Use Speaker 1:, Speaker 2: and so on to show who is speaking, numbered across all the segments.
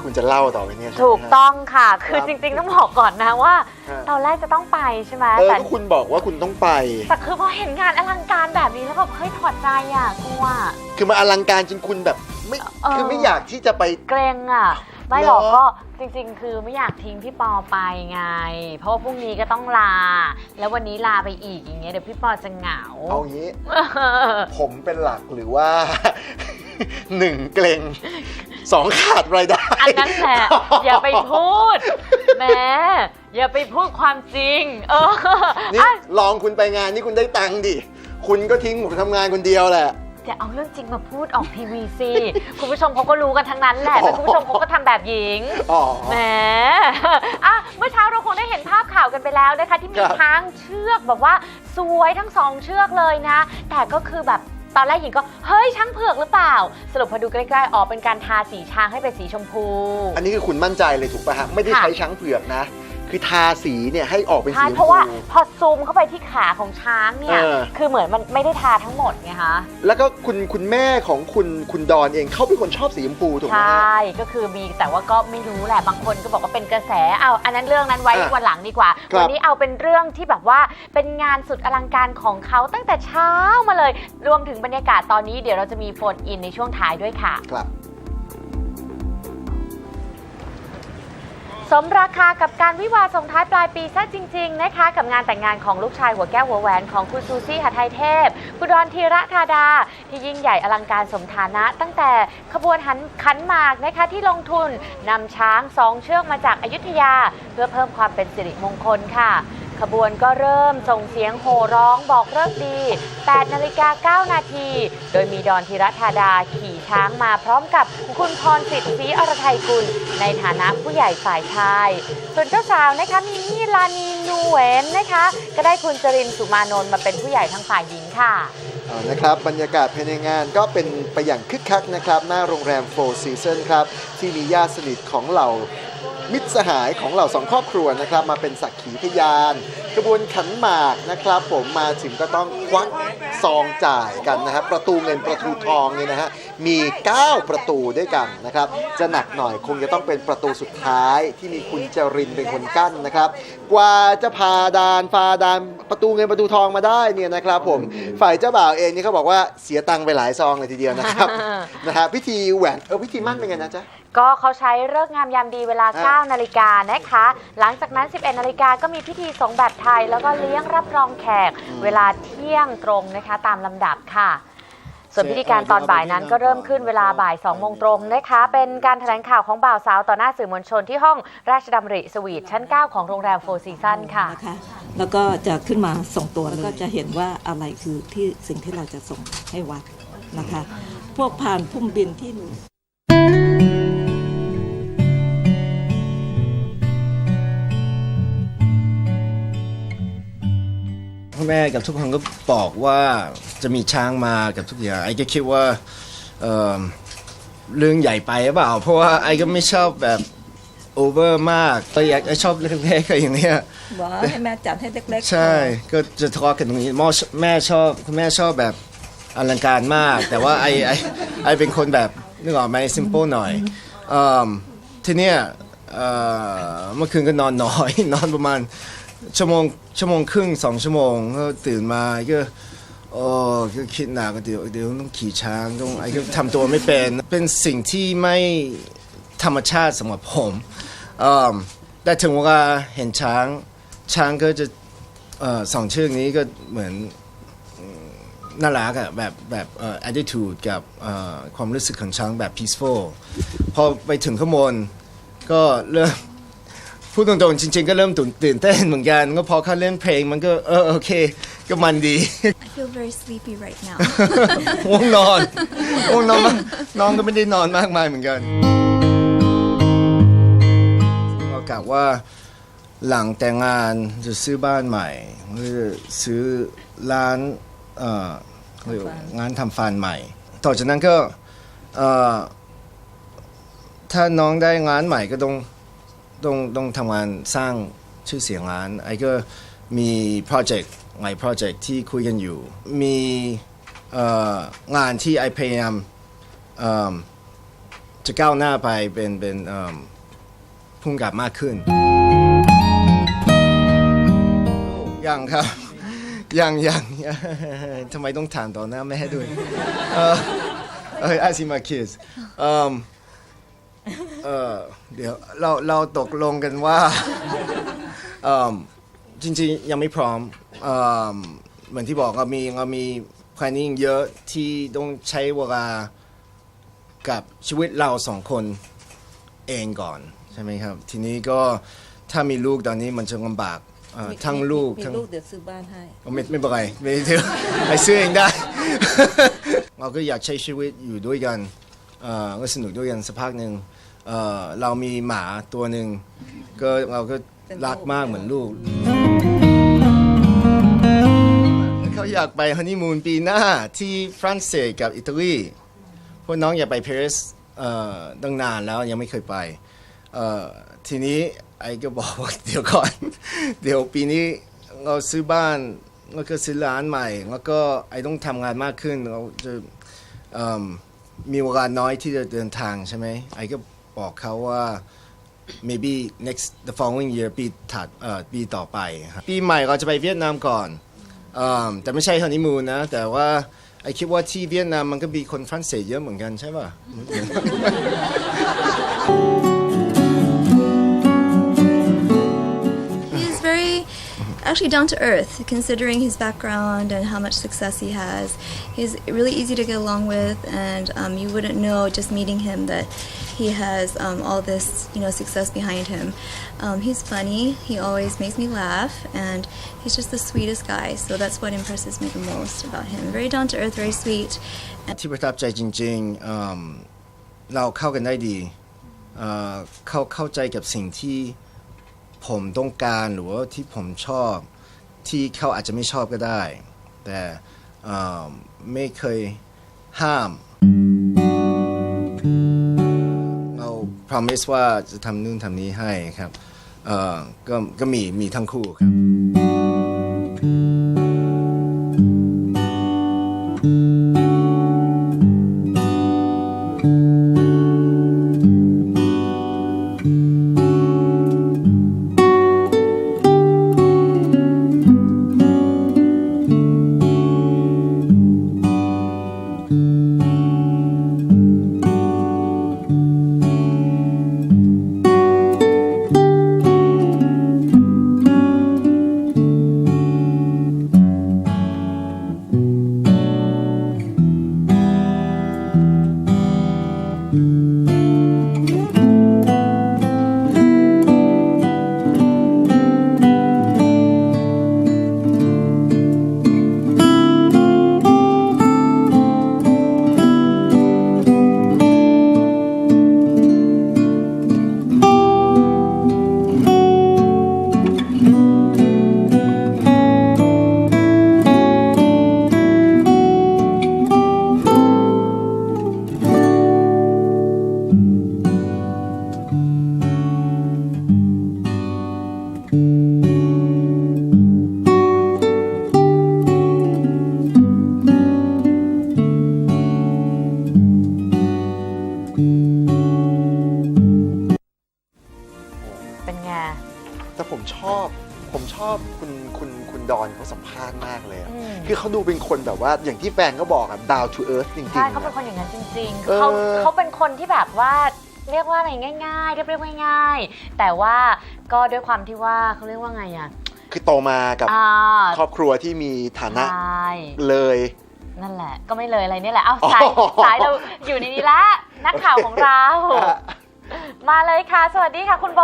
Speaker 1: ที่คุณจะเล่าต่อไปเนี่ยใช่ไหม
Speaker 2: ถูก
Speaker 1: ฮะ
Speaker 2: ต้องค่ะ คือ
Speaker 1: ครับ
Speaker 2: จริงๆต้องบอกก่อนนะว่า
Speaker 1: ฮะ
Speaker 2: ตอนแรกจะต้องไปใช่ไหม
Speaker 1: เออ
Speaker 2: แต่
Speaker 1: ก็คุณบอกว่าคุณต้องไป
Speaker 2: แต่คือพอเห็นงานอลังการแบบนี้แล้วแบบเฮ้ยถอดใจอะกลัว
Speaker 1: คือมาอลังการจนคุณแบบไม่
Speaker 2: เออ
Speaker 1: คือไม่อยากที่จะไป
Speaker 2: เกรงอะ ไม่หรอก
Speaker 1: เหรอ
Speaker 2: ก็จริงๆ คือไม่อยากทิ้งพี่ปอไปไง เพราะว่าพรุ่งนี้ก็ต้องลา แล้ววันนี้ลาไปอีกอย่างเงี้ยเดี๋ยวพี่ปอจะเหงา
Speaker 1: เอางี้ ผมเป็นหลักหรือว่า หนึ่งเกรง สองขาดรายได้
Speaker 2: อันนั้นแหละ อย่าไปพูดแหมอย่าไปพูดความจริง เออ
Speaker 1: นี่
Speaker 2: อะ
Speaker 1: ลองคุณไปงานนี่คุณได้ตังค์ดิ คุณก็ทิ้งผมทำงานคนเดียวแหละ
Speaker 2: อย่าเอาเรื่องจริงมาพูดออกทีวีสิคุณผู้ชมเขาก็รู้กันทั้งนั้นแหละแต่คุณผู้ชมเขาก็ทำแบบหญิง
Speaker 1: อ๋อ
Speaker 2: แหมอะเมื่อเช้าเราคงได้เห็นภาพข่าวกันไปแล้วนะคะ ที่มี
Speaker 1: ครับ
Speaker 2: ช้างเชือกแบบว่าสวยทั้งสองเชือกเลยนะ แต่ก็คือแบบ ตอนแรกหญิงก็เฮ้ยช้างเผือกหรือเปล่า สรุปพอดูใกล้ๆอ๋อเป็นการทาสีช้างให้เป็นสีชมพู
Speaker 1: อันนี้คือคุณมั่นใจเลยถูกป่ะฮะ ไม่ได้
Speaker 2: ค่ะ
Speaker 1: ใช้ช้างเผือกนะ คือทาสีเนี่ยให้ออกเป็น
Speaker 2: ใช่
Speaker 1: สีชม
Speaker 2: เพราะว่า
Speaker 1: พู
Speaker 2: พอซูมเข้าไปที่ขาของช้างเนี่ย
Speaker 1: เออ
Speaker 2: คือเหมือนมันไม่ได้ทาทั้งหมดไงคะ
Speaker 1: แล้วก็คุณคุณแม่ของคุณคุณดอนเองเขาเป็นคนชอบสีชมพูถูกไห
Speaker 2: ใช
Speaker 1: มฮะ่
Speaker 2: ก็คือมีแต่ว่าก็ไม่รู้แหละ บางคนก็บอกว่าเป็นกระแส เอาอันนั้นเรื่องนั้นไว้
Speaker 1: อะ
Speaker 2: วันหลังดีกว่า
Speaker 1: ครับ
Speaker 2: วันี้เอาเป็นเรื่องที่แบบว่าเป็นงานสุดอลังการของเขาตั้งแต่เช้ามาเลย รวมถึงบรรยากาศตอนนี้เดี๋ยวเราจะมีโฟนอินในช่วงท้ายด้วยค่ะ
Speaker 1: ครับ
Speaker 2: สมราคากับการวิวาส่งท้ายปลายปีซะจริง ๆ นะคะ กับงานแต่งงานของลูกชายหัวแก้วหัวแหวนของคุณซูซี่หทัยเทพ คุณดอนธีระธาดา ที่ยิ่งใหญ่อลังการสมฐานะ ตั้งแต่ขบวนหันขันหมากนะคะที่ลงทุนนำช้างสองเชือกมาจากอายุทยา เพื่อเพิ่มความเป็นสิริมงคลค่ะ ขบวนก็เริ่มส่งเสียงโห่ร้องบอกเลิกดี 8 นาฬิกา 9 นาที โดยมีดอนธีรธาดาขี่ช้างมาพร้อมกับคุณพรสิทธิ์ศรีอรไทยกุล ในฐานะผู้ใหญ่ฝ่ายชาย ส่วนเจ้าสาวนะคะมีมี่ลานีนูเวนนะคะ ก็ได้คุณจรินสุมานนท์มาเป็นผู้ใหญ่ทางฝ่ายหญิงค่ะ
Speaker 1: นะครับบรรยากาศภายในงานก็เป็นไปอย่างคึกคักนะครับ หน้าโรงแรม Four Seasons ครับ ที่มีญาติสนิทของเหล่า มิตรสหายของเหล่าสองครอบครัวนะครับ มาเป็นสักขีพยานกระบวนขันหมากนะครับ ผมมาถึงก็ต้องควักซองจ่ายกันนะครับประตูเงินประตูทองเนี่ยนะฮะมี 9 ประตูด้วยกันนะครับ จะหนักหน่อยคงจะต้องเป็นประตูสุดท้ายที่มีคุณจรินเป็นคนกั้นนะครับ กว่าจะพาดานฟาดานประตูเงินประตูทองมาได้เนี่ยนะครับผมฝ่ายเจ้าบ่าวเองนี่เขาบอกว่าเสียตังค์ไปหลายซองเลยทีเดียวนะครับนะฮะพิธีแหวนเออพิธีมั่นเป็นไงนะจ๊ะ
Speaker 2: ก็เขาใช้เลิกษ์งามยามดีเวลา
Speaker 1: อ่า
Speaker 2: 9 นาฬิกานะคะ หลังจากนั้น 11 นาฬิกาก็มีพิธีสงฆ์แบบไทย แล้วก็เลี้ยงรับรองแขก เวลาเที่ยงตรงนะคะ ตามลำดับค่ะ ส่วนพิธีการตอนบ่ายนั้นก็เริ่มขึ้นเวลาบ่าย2โมงตรงนะคะ เป็นการแถลงข่าวของบ่าวสาวต่อหน้าสื่อมวลชนที่ห้องราชดำริสวีทชั้น 9 ของโรงแรมโฟร์ซีซันค่ะ
Speaker 3: นะคะแล้วก็จะขึ้นมาส่งตัวแล้วก็จะเห็นว่าอะไรคือที่สิ่งที่เราจะส่งให้วัดนะคะ พวกผ่านพุ่มบินที่
Speaker 4: พ่อแม่กับทุกคนก็บอกว่าจะมีช้างมากับทุกอย่างไอ้ก็คิดว่าเอ่อเรื่องใหญ่ไปหรือเปล่า เพราะว่าไอ้ก็ไม่ชอบแบบโอเวอร์มากก็อยากไอ้ชอบเล็กๆอะไรอย่างเงี้ย
Speaker 3: บอกให้แม่จัดให้เล็กๆ
Speaker 4: ใช่ก็จะทะเลาะกันตรงนี้มอแม่ชอบคุณแม่ชอบแบบอลังการมาก แต่ว่าไอ้ไอ้ไอ้เป็นคนแบบนึกออกไหม simple หน่อยเอิ่มทีเนี้ยเอ่อเมื่อคืนก็นอนน้อย นอนประมาณ ชั่วโมงชั่วโมงครึ่งสองชั่วโมงก็ตื่นมาก็โอ้ก็คิดหนักเดี๋ยวเดี๋ยวต้องขี่ช้างต้องไอ้ก็ทำตัวไม่เป็น เป็นสิ่งที่ไม่ธรรมชาติสำหรับผมแต่ถึงเวลาเห็นช้างช้างก็จะออสองเชือกนี้ก็เหมือนน่ารักอะแบบแบบเอ่อ attitude กับความรู้สึกของช้างแบบ peaceful พอไปถึงข้างบนก็เริ่ม พูดตรงๆจริง ๆ ก็เริ่มตื่นตื่นเต้นเหมือนกัน ก็พอเขาเล่นเพลงมันก็เออโอเค ก็มันดี
Speaker 5: I feel very sleepy right now.
Speaker 4: ง่วงนอนง่วงนอนมากน้องก็ไม่ได้นอนมากมายเหมือนกันก็กะว่าหลังแต่งงานจะซื้อบ้านใหม่ก็จะซื้อร้านเอ่อเขาเรียกว่างานทำฟันใหม่ ต่อจากนั้นก็เอ่อถ้าน้องได้งานใหม่ก็ต้อง ต้องต้องทำงานสร้างชื่อเสียงร้านไอ้ก็มีโปรเจกต์หลายโปรเจกต์ที่คุยกันอยู่ มีงานที่ไอพยายามจะก้าวหน้าไปเป็นเป็นพุ่งกับมากขึ้น ยังครับ ยังยังยังทำไมต้องถามต่อหน้าแม่ด้วยเออเออ I see my kids เอิ่มเออเดี๋ยวเราเราตกลงกันว่าเอิ่มจริงๆยังไม่พร้อมเอิ่มเหมือนที่บอกเรามีเรามี planning เยอะที่ต้องใช้เวลากับชีวิตเราสองคนเองก่อน ใช่ไหมครับ ทีนี้ก็ถ้ามีลูกตอนนี้มันจะลำบากเอ่อทั้งลูก
Speaker 3: มี
Speaker 4: ทั้ง
Speaker 3: ลูกเดี๋ยวซื้อบ้านให้
Speaker 4: ไม่ไม่เป็นไรไม่ถือ ไปซื้อเองได้ เราก็อยากใช้ชีวิตอยู่ด้วยกันเอ่อก็สนุกด้วยกันสักพักหนึ่ง เออเรามีหมาตัวหนึ่งก็เราก็รักมากเหมือนลูกเขาอยากไปฮันนีมูนปีหน้าที่ฝรั่งเศสกับอิตาลีพวกน้องอยากไปปารีสตั้งนานแล้วยังไม่เคยไปทีนี้ไอ้ก็บอกว่าเดี๋ยวก่อน เดี๋ยวปีนี้เราซื้อบ้านแล้วก็ซื้อร้านใหม่ แล้วก็ไอ้ต้องทำงานมากขึ้นเราจะมีเวลาน้อยที่จะเดินทางใช่ไหมไอ้ก็ บอกเขาว่า maybe next the following year ปีถัดเอ่อปีต่อไปครับปีใหม่เราจะไปเวียดนามก่อนเอิ่มแต่ไม่ใช่ฮันนีมูนนะ แต่ว่าไอคิดว่าที่เวียดนามมันก็มีคนฝรั่งเศสเยอะเหมือนกันใช่ป่ะ
Speaker 5: actually down to earth, considering his background and how much success he has. He's really easy to get along with, and um, you wouldn't know just meeting him that he has um, all this, you know, success behind him. Um, he's funny. He always makes me laugh, and he's just the sweetest guy. So that's what impresses me the most about him. Very down to earth, very sweet.
Speaker 4: ที่ประทับใจจริงๆเอิ่มเราเข้ากันได้ดีเอ่อเข้าเข้าใจกับสิ่งที่ ผมต้องการหรือว่าที่ผมชอบที่เขาอาจจะไม่ชอบก็ได้ แต่ไม่เคยห้าม เรา promise ว่าจะทำนู่นทำนี้ให้ครับเออก็ก็มีมีทั้งคู่ครับ
Speaker 2: เขา
Speaker 1: ดูเป็นคนแบบว่าอย่างที่แฟนก็บอกอะ down to earth จริงๆ
Speaker 2: ใช่เขาเป็น
Speaker 1: อะ
Speaker 2: คนอย่างนั้นจริงๆ
Speaker 1: เออ
Speaker 2: เขาเขาเป็นคนที่แบบว่าเรียกว่าอะไรง่ายๆเรียบเรียบๆง่าย ๆ แต่ว่าก็ด้วยความที่ว่าเขาเรียกว่าไงอะ
Speaker 1: คือโตมากับ
Speaker 2: อ่า
Speaker 1: ครอบครัวที่มีฐานะ
Speaker 2: ใช่
Speaker 1: เลย
Speaker 2: นั่นแหละ ก็ไม่เลยอะไรนี่แหละ เอาสาย
Speaker 1: อ๋อ
Speaker 2: สายเราอยู่ในนี้ละนักข่าวของเรา มาเลยค่ะ สวัสดีค่ะคุณโบ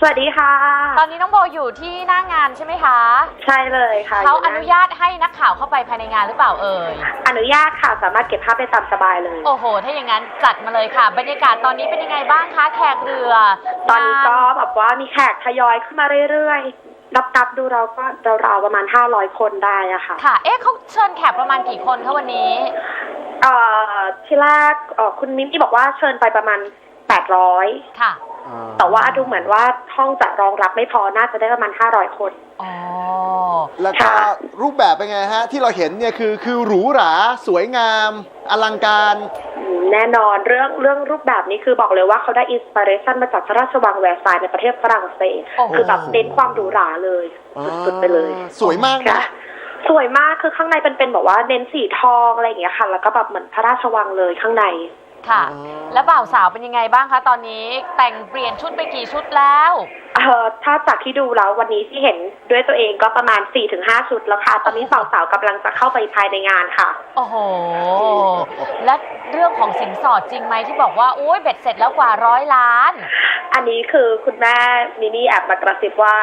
Speaker 6: สวัสดีค่ะ
Speaker 2: ตอนนี้น้องโบอยู่ที่หน้างานใช่ไหมคะ
Speaker 6: ใช่เลยค่ะ
Speaker 2: เขา
Speaker 6: ยู่
Speaker 2: อนุญาตให้นักข่าวเข้าไปภายในงานหรือเปล่าเอ่ย
Speaker 6: อนุญาตค่ะ สามารถเก็บภาพได้ตามสบายเลย
Speaker 2: โอ้โห ถ้าอย่างนั้นจัดมาเลยค่ะ บรรยากาศตอนนี้เป็นยังไงบ้างคะแขกเรือ
Speaker 6: ตอนนี้ก็
Speaker 2: งา
Speaker 6: แบบว่ามีแขกทยอยขึ้นมาเรื่อยๆนับนับๆดูเราก็ราวๆประมาณ 500 คนได้อะค่ะ
Speaker 2: ค่ะ เอ๊ะเขาเชิญแขกประมาณกี่คนคะวันนี้
Speaker 6: เอ่อ ที่แรกเอ่อคุณมิ้นที่บอกว่าเชิญไปประมาณ 800
Speaker 2: ค่ะ
Speaker 6: แต่ว่าดูเหมือนว่าห้องจะรองรับไม่พอน่าจะได้ประมาณ500คน
Speaker 2: อ๋อ
Speaker 1: แล้วก็
Speaker 6: ค่ะ
Speaker 1: รูปแบบเป็นไงฮะ ที่เราเห็นเนี่ยคือคือหรูหรา สวยงาม อลังการ
Speaker 6: อืมแน่นอนเรื่องเรื่องรูปแบบนี้คือบอกเลยว่าเขาได้อินสปิเรชันมาจากพระราชวังแวร์ซายน์ในประเทศฝรั่งเศส
Speaker 2: โอ้โห
Speaker 6: คือแบบเน้นความหรูหราเลยสุดๆไปเลย
Speaker 1: สวยมาก
Speaker 6: ค่ะ
Speaker 1: นะ
Speaker 6: สวยมากคือข้างในเป็นเป็นแบบว่าเน้นสีทองอะไรอย่างเงี้ยค่ะ แล้วก็แบบเหมือนพระราชวังเลยข้างใน
Speaker 2: ค่ะ
Speaker 1: อ๋อ
Speaker 2: แล้วบ่าวสาวเป็นยังไงบ้างคะ ตอนนี้แต่งเปลี่ยนชุดไปกี่ชุดแล้ว
Speaker 6: เอ่อถ้าจากที่ดูแล้ววันนี้ที่เห็นด้วยตัวเองก็ประมาณ4-5ชุดแล้วค่ะ ตอนนี้สาวๆกำลังจะเข้าไปภายในงานค่ะ
Speaker 2: โอ้โห และเรื่องของสินสอดจริงไหมที่บอกว่า โอ้ยเบ็ดเสร็จแล้วกว่าร้อยล้าน
Speaker 6: อันนี้คือคุณแม่มินี่แอบมากระซิบว่า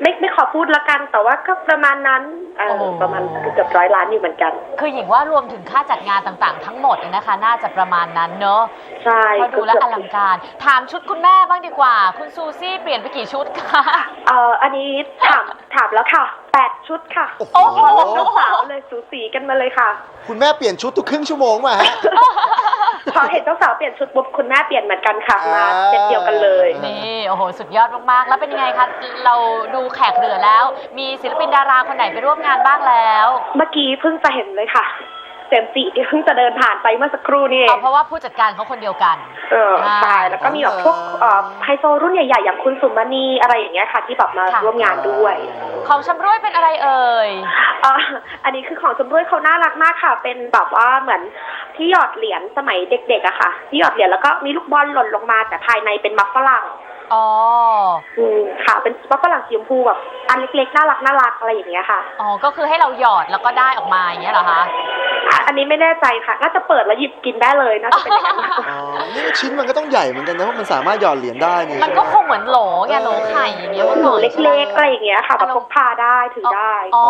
Speaker 6: ไม่ไม่ขอพูดละกันแต่ว่าก็ประมาณนั้นเออ
Speaker 2: โอ้โห
Speaker 6: ประมาณเกือบร้อยล้านอยู่เหมือนกัน
Speaker 2: คือหญิงว่ารวมถึงค่าจัดงานต่างๆ ทั้งหมดนะคะ น่าจะประมาณนั้นเนอะ
Speaker 6: ใช่
Speaker 2: เพราะดูแลวอลังการ ถามชุดคุณแม่บ้างดีกว่า คุณซูซี่เปลี่ยนไปกี่ชุดคะ
Speaker 6: เอ่ออันนี้ถามถามแล้วค่ะ แปดชุดค่ะ
Speaker 1: โอ้โห
Speaker 6: พอๆกับเจ้าสาวเลยสูสีกันมาเลยค่ะ
Speaker 1: คุณแม่เปลี่ยนชุดทุกครึ่งชั่วโมงมาฮะ
Speaker 6: พอเห็นเจ้าสาวเปลี่ยนชุดปุ๊บคุณแม่เปลี่ยนเหมือนกันค่ะ
Speaker 1: อ่าม
Speaker 6: มาเซ็ตเดียวกันเลย
Speaker 2: นี่ โอ้โห สุดยอดมาก ๆ แล้วเป็นยังไงคะ เราดูแขกเรือแล้ว มีศิลปินดาราคนไหนไปร่วมงานบ้างแล้ว
Speaker 6: เมื่อกี้เพิ่งจะเห็นเลยค่ะเจมส์จีที่เพิ่งจะเดินผ่านไปเมื่อสักครู่นี่เอ
Speaker 2: เอา
Speaker 6: ง
Speaker 2: เพราะว่าผู้จัดการเขาคนเดียวกัน
Speaker 6: เออ
Speaker 2: อ่า
Speaker 6: ใช่แล้วก็มีแบบพวกเอ่อไฮโซรุ่นใหญ่ๆ อย่างคุณสุมณีอะไรอย่างเงี้ยค่ะ ที่แบบมา
Speaker 2: ค่ะ
Speaker 6: ร่วมงานด้วย
Speaker 2: ของชำร่วยเป็นอะไรเอ่ย
Speaker 6: อ่าอันนี้คือของชำรวยเขาน่ารักมากค่ะ เป็นแบบว่าเหมือนที่หยอดเหรียญสมัยเด็กๆอะค่ะ ที่หยอดเหรียญแล้วก็มีลูกบอลหล่นลงมา แต่ภายในเป็นมัฟฝรั่ง
Speaker 2: อ๋อ
Speaker 6: อืมค่ะ เป็นมัฟฝรั่งสีชมพูแบบอันเล็กๆน่ารักน่ารักอะไรอย่างเงี้ยค่ะ
Speaker 2: อ๋อก็คือให้เราหยอดแล้วก็ได้ออกมาอย่างเงี้ยเหรอคะ
Speaker 6: อะอันนี้ไม่แน่ใจค่ะน่าจะเปิดแล้วหยิบกินได้เลยน่าจะเป็นอย่างนั้นมากกว่า
Speaker 1: อ๋อนี่ชิ้นมันก็ต้องใหญ่เหมือนกันนะเพราะมันสามารถหยอดเหรียญได้นี่
Speaker 2: มันก็คงเหมือนโหลไงโหลไข่อย่างเงี้ย
Speaker 6: ห
Speaker 2: มื่อ
Speaker 6: นู
Speaker 2: ก่อน
Speaker 6: เล็กๆอะไรอย่างเงี้ยค่ะแบบพกพาได้ถือได้
Speaker 2: อ๋อ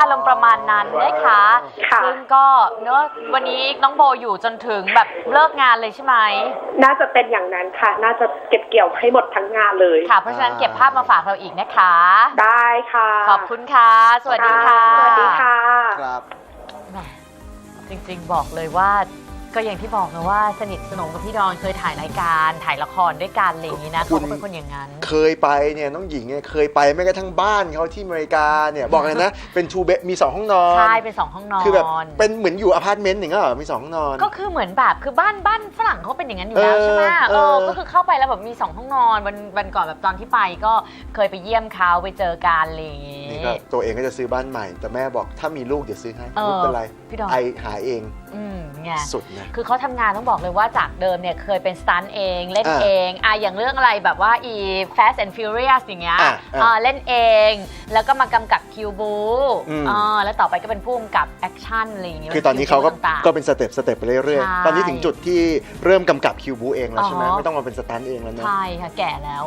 Speaker 2: อารมณ์ประมาณนั้นนะคะ
Speaker 6: ค่ะ
Speaker 2: ซึ่งก็เนอะวันนี้น้องโบอยู่จนถึงแบบเลิกงานเลยใช่ไหม
Speaker 6: น่าจะเป็นอย่างนั้นค่ะ น่าจะเก็บเกี่ยวให้หมดทั้งงานเลย
Speaker 2: ค่ะ เพราะฉะนั้นเก็บภาพมาฝากเราอีกนะคะ
Speaker 6: ได้ค่ะ
Speaker 2: ขอบคุณค่ะ สวัสดีค่ะ
Speaker 6: สวัสดีค่ะ
Speaker 1: ครับ
Speaker 2: แหมจริงๆบอกเลยว่า ก็อย่างที่บอกนะว่าสนิทสนมกับพี่ดอนเคยถ่ายรายการถ่ายละครด้วยกันอะไรอย่างนี้นะ
Speaker 1: คุ
Speaker 2: เขา
Speaker 1: ณ
Speaker 2: ก็เป็นคนอย่างนั้น
Speaker 1: เคยไปเนี่ยน้องหญิงเนี่ยเคยไปแม้กระทั่งบ้านเขาที่อเมริกาเนี่ยบอกเลยนะ เป็นทูเบมีสองห้องนอน
Speaker 2: ใช่เป็นสองห้องนอน
Speaker 1: คือแบบเป็นเหมือนอยู่อพาร์ตเมนต์อย่างเงี้ยเหรอมีสองห้องนอน
Speaker 2: ก็คือเหมือนแบบคือบ้านบ้านฝรั่งเขาเป็นอย่างนั้นอยู่แล้ว
Speaker 1: เออ
Speaker 2: ใช่ไหม
Speaker 1: เอ
Speaker 2: เอ
Speaker 1: อ
Speaker 2: อ ก็คือเข้าไปแล้วแบบมีสองห้องนอนวันวันก่อนแบบตอนที่ไปก็เคยไปเยี่ยมเขาไปเจอกันอะไรอย่างงี้
Speaker 1: นี่ก็ตัวเองก็จะซื้อบ้านใหม่ แต่แม่บอกถ้ามีลูกเดี๋ยวซื้อให้
Speaker 2: เออ
Speaker 1: ไม่เป็นไร
Speaker 2: พี่ดอน
Speaker 1: ไอหาเอง
Speaker 2: อืมไง
Speaker 1: สุดนะ
Speaker 2: คือเขาทำงานต้องบอกเลยว่าจากเดิมเนี่ยเคยเป็นสตันท์เองเล่น
Speaker 1: อ่า
Speaker 2: เองอะอย่างเรื่องอะไรแบบว่าอี Fast and Furious อย่างเงี้ย
Speaker 1: อ่าอ่า
Speaker 2: อ่าเล่นเอง แล้วก็มากำกับคิวบู
Speaker 1: อืม
Speaker 2: อ่าแล้วต่อไปก็เป็นผู้กำกับแอคชั่นอะไรอย่างเงี้ย
Speaker 1: คือตอนนี้เขาก็
Speaker 2: ต่งๆ
Speaker 1: ก็เป็นสเต็ปสเต็ปไปเรื่อย
Speaker 2: ใช่
Speaker 1: ๆ ตอนนี้ถึงจุดที่เริ่มกำกับคิวบูเองแล้วใช่ไหม
Speaker 2: อ๋อ
Speaker 1: ไม่ต้องมาเป็นสตันท์เองแล้วเนอะ
Speaker 2: ใช่ค่ะแก่แล้ว